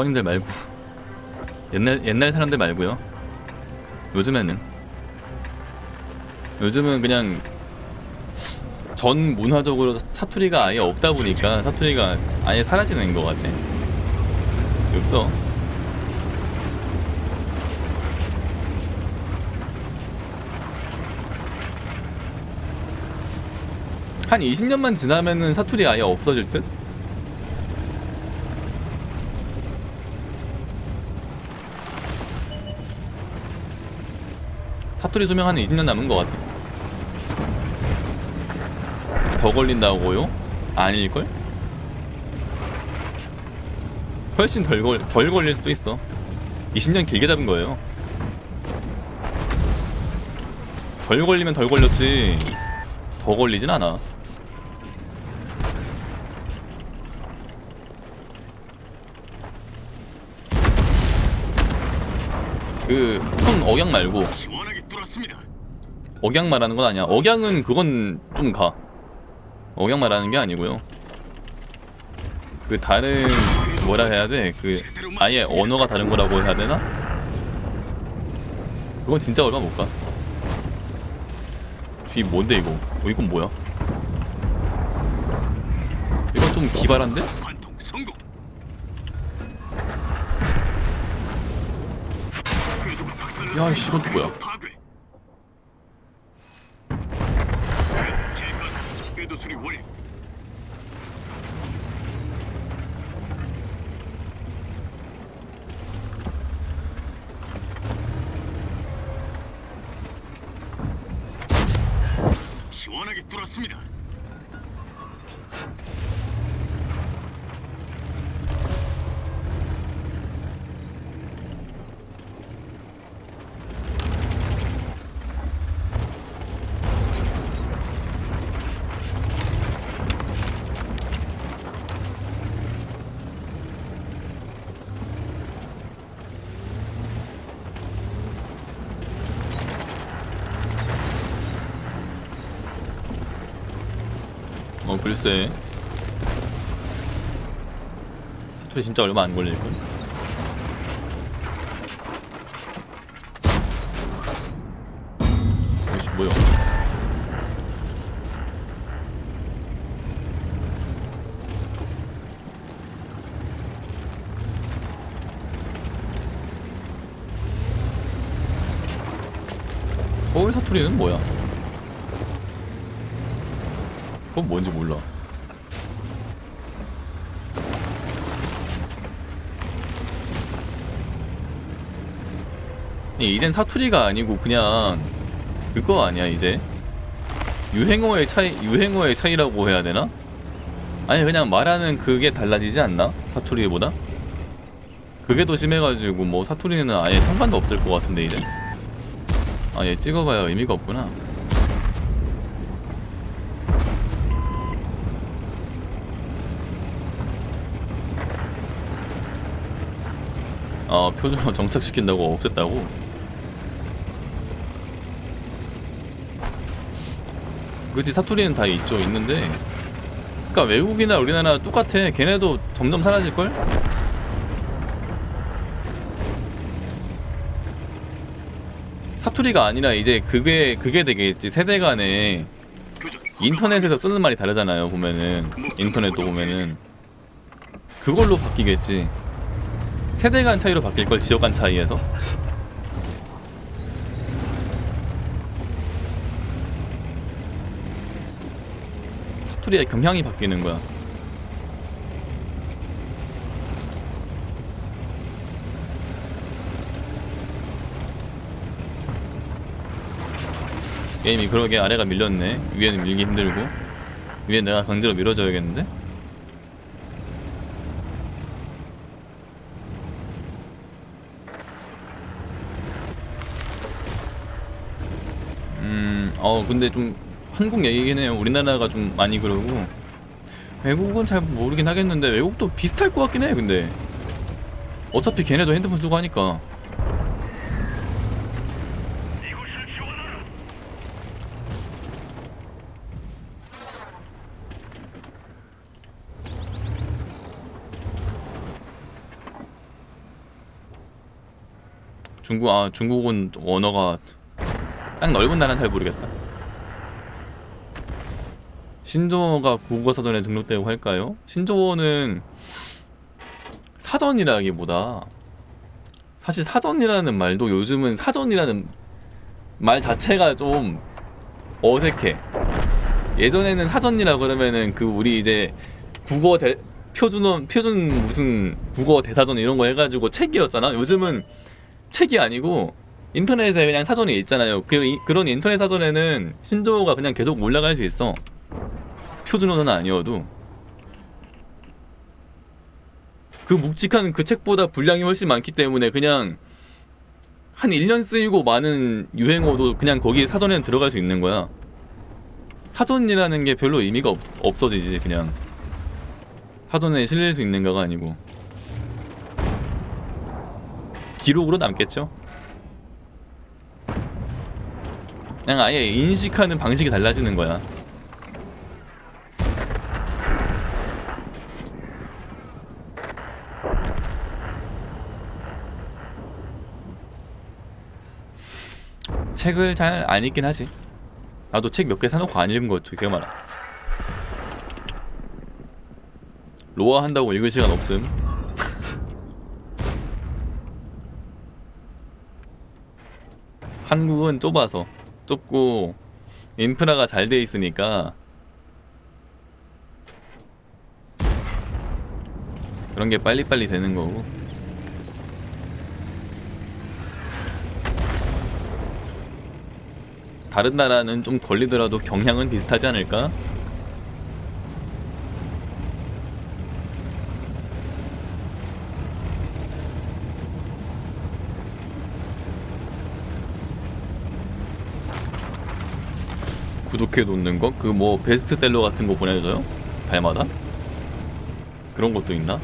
성인들 말고 옛날 옛날 사람들 말고요. 요즘에는 요즘은 그냥 전 문화적으로 사투리가 아예 없다 보니까 사투리가 아예 사라지는 것 같아. 없어. 한 20년만 지나면은 사투리 아예 없어질 듯? 사투리 한 20년 남은 것 같아. 더 걸린다고요? 아닐걸? 훨씬 덜, 걸, 덜 걸릴 수도 있어. 20년 길게 잡은 거예요. 덜 걸리면 덜 걸렸지. 더 걸리진 않아. 그, 톤 억양 말고, 뚫었습니다. 억양 말하는 건 아니야. 억양은 그건 좀 가. 억양 말하는 게 아니고요. 그 다른 뭐라 해야 돼? 그 아예 언어가 다른 거라고 해야 되나? 그건 진짜 얼마 못 가. 뒤 뭔데 이거? 어, 이건 뭐야? 이건 좀 기발한데? 관통 성공. 야, 씨, 이건 또 뭐야? 파괴. 수리 완료. 시원하게 뚫었습니다. 어 글쎄. 사투리 진짜 얼마 안 걸릴걸? 이씨 뭐야? 서울 사투리는 뭐야? 그건 뭔지 몰라. 이- 이젠 사투리가 아니고 그냥 그거 아니야 이제 유행어의 차이 유행어의 차이라고 해야 되나? 아니 그냥 말하는 그게 달라지지 않나 사투리보다? 그게 더 심해가지고 뭐 사투리는 아예 상관도 없을 것 같은데 이제 아얘 찍어봐야 의미가 없구나. 어 표준어 정착시킨다고 없앴다고? 그치 사투리는 다 있죠 있는데 그니까 외국이나 우리나라 똑같아 걔네도 점점 사라질걸? 사투리가 아니라 이제 그게 그게 되겠지 세대 간에. 인터넷에서 쓰는 말이 다르잖아요 보면은 인터넷도 보면은 그걸로 바뀌겠지 세대 간 차이로 바뀔 걸 지역 간 차이에서? 사투리의 경향이 바뀌는 거야. 게임이 그러게 아래가 밀렸네. 위에는 밀기 힘들고. 위에 내가 강제로 밀어줘야겠는데 음, 어, 근데 좀 한국 얘기긴 해요. 우리나라가 좀 많이 그러고 외국은 잘 모르긴 하겠는데 외국도 비슷할 것 같긴 해. 근데 어차피 걔네도 핸드폰 쓰고 하니까 중국 아 중국은 좀 언어가 딱 넓은 나라는 잘 모르겠다. 신조어가 국어 사전에 등록되고 할까요? 신조어는 사전이라기보다 사실 사전이라는 말도 요즘은 사전이라는 말 자체가 좀 어색해. 예전에는 사전이라 그러면은 그 우리 이제 국어 대 표준어 표준 무슨 국어 대사전 이런 거 해가지고 책이었잖아. 요즘은 책이 아니고 인터넷에 그냥 사전이 있잖아요. 그 이- 그런 인터넷 사전에는 신조어가 그냥 계속 올라갈 수 있어. 표준어는 아니어도 그 묵직한 그 책보다 분량이 훨씬 많기 때문에 그냥 한 1년 쓰이고 많은 유행어도 그냥 거기 사전에 들어갈 수 있는 거야. 사전이라는 게 별로 의미가 없, 없어지지 그냥 사전에 실릴 수 있는가가 아니고 기록으로 남겠죠. 그냥 아예 인식하는 방식이 달라지는 거야. 책을 잘 안 읽긴 하지. 나도 책 몇 개 사놓고 안 읽은 거 되게 많아. 로아 한다고 읽을 시간 없음. 한국은 좁아서 좁고 인프라가 잘 돼 있으니까 그런 게 빨리빨리 되는 거고. 다른 나라는 좀 걸리더라도 경향은 비슷하지 않을까? 구독해 놓는 거? 그 뭐 베스트셀러 같은 거 보내줘요? 달마다? 그런 것도 있나?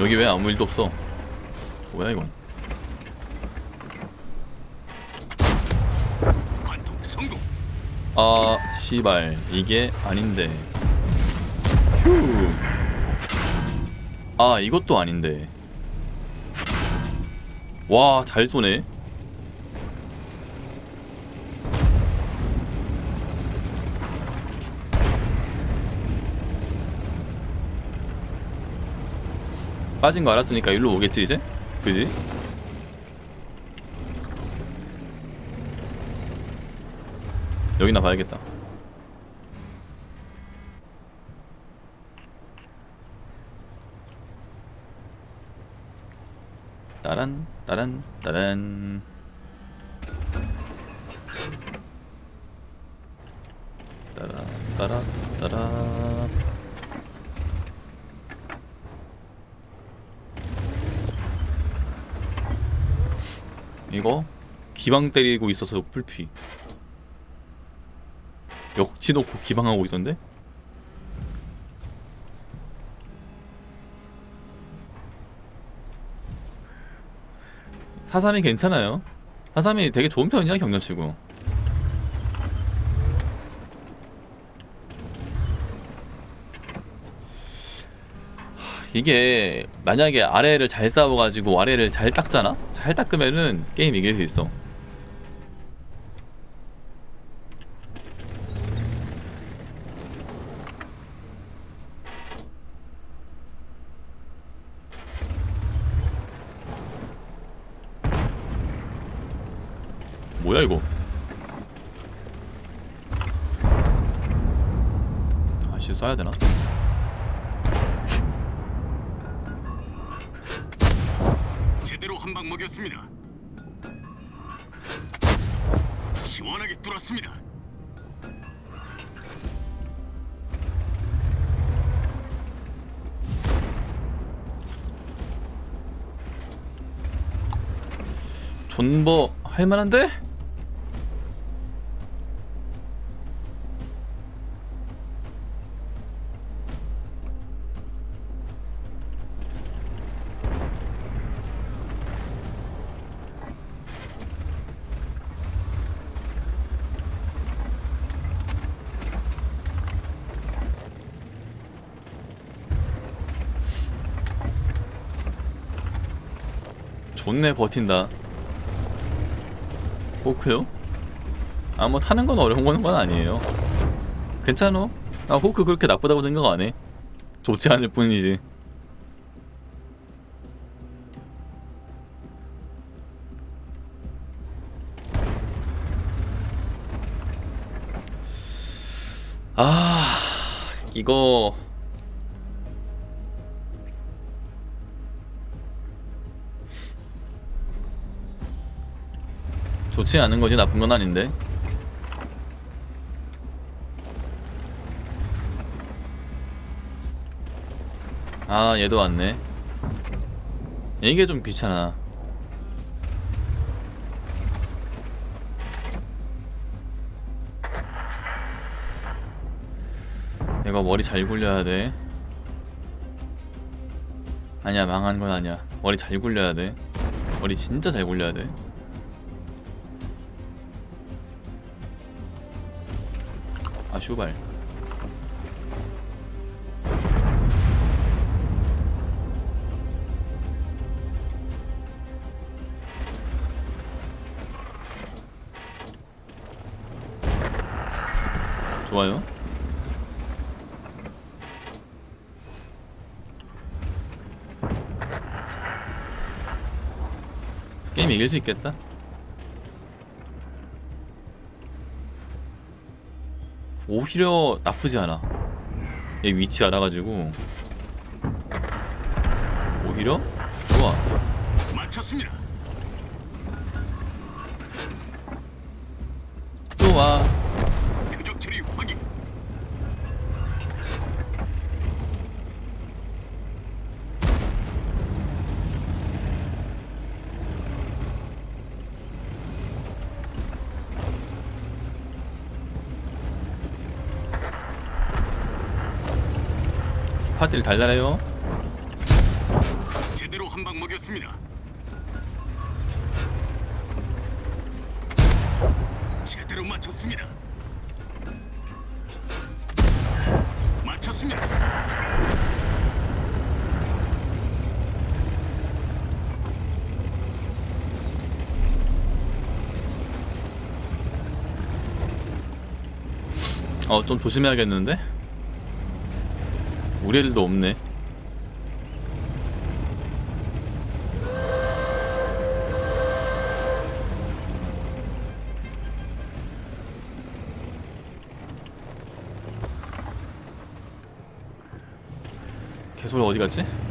여기 왜 아무 일도 없어? 뭐야 이건? 아 씨발 이게 아닌데 휴. 아 이것도 아닌데 와 잘 쏘네 빠진 거 알았으니까 일로 오겠지 이제? 그지? 여기나 봐야겠다 따란 따란 따란 따라 따라 따라 이거 기방 때리고 있어서 풀피 역치 놓고 기방하고 있던데 사삼이 괜찮아요. 사삼이 되게 좋은 편이야 경련치고. 하, 이게 만약에 아래를 잘 싸워가지고 아래를 잘 닦잖아? 잘 닦으면은 게임 이길 수 있어. 뭐야 이거? 아씨 쏴야 되나? 제대로 한방 먹였습니다. 시원하게 뚫었습니다. 존버 할만한데? 좋네 버틴다. 호크요? 아 뭐 타는 건 어려운 건 아니에요. 괜찮어 나 호크 그렇게 나쁘다고 생각 안해. 좋지 않을 뿐이지. 아 이거 좋지 않은 거지 나쁜 건 아닌데. 아 얘도 왔네. 이게 좀 귀찮아. 이거 머리 잘 굴려야 돼. 아니야 망한 건 아니야. 머리 잘 굴려야 돼. 머리 진짜 잘 굴려야 돼 아 슈발. 좋아요. 게임 이길 수 있겠다 오히려 나쁘지 않아. 얘 위치 알아가지고. 오히려 좋아. 마쳤습니다. 좋아 표적 처리 확인. 스파딜 달달해요 제대로 한 방 먹였습니다. 제대로 맞췄습니다. 맞췄습니다. 어 좀 조심해야겠는데 애들도 없네 개소리 어디 갔지?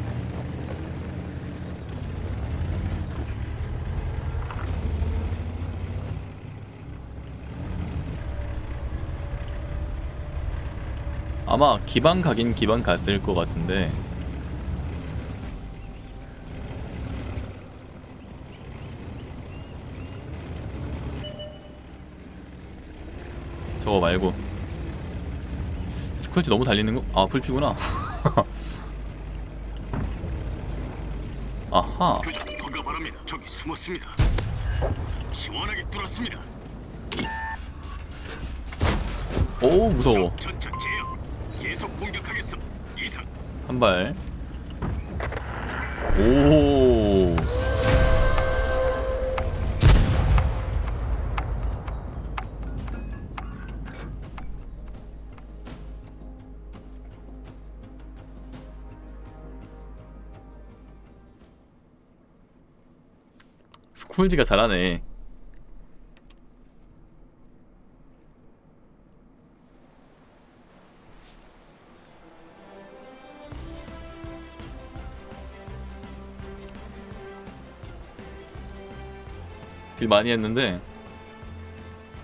아마 기반 가긴 기반 갔을 것 같은데 저거 말고 스컬지 너무 달리는 거? 아 불피구나 아하 허가 바랍니다. 저기 숨었습니다. 시원하게 뚫었습니다. 오 무서워 전차 제압. 계속 공격하겠어. 이상. 한 발 오 스콜지가 잘하네 많이 했는데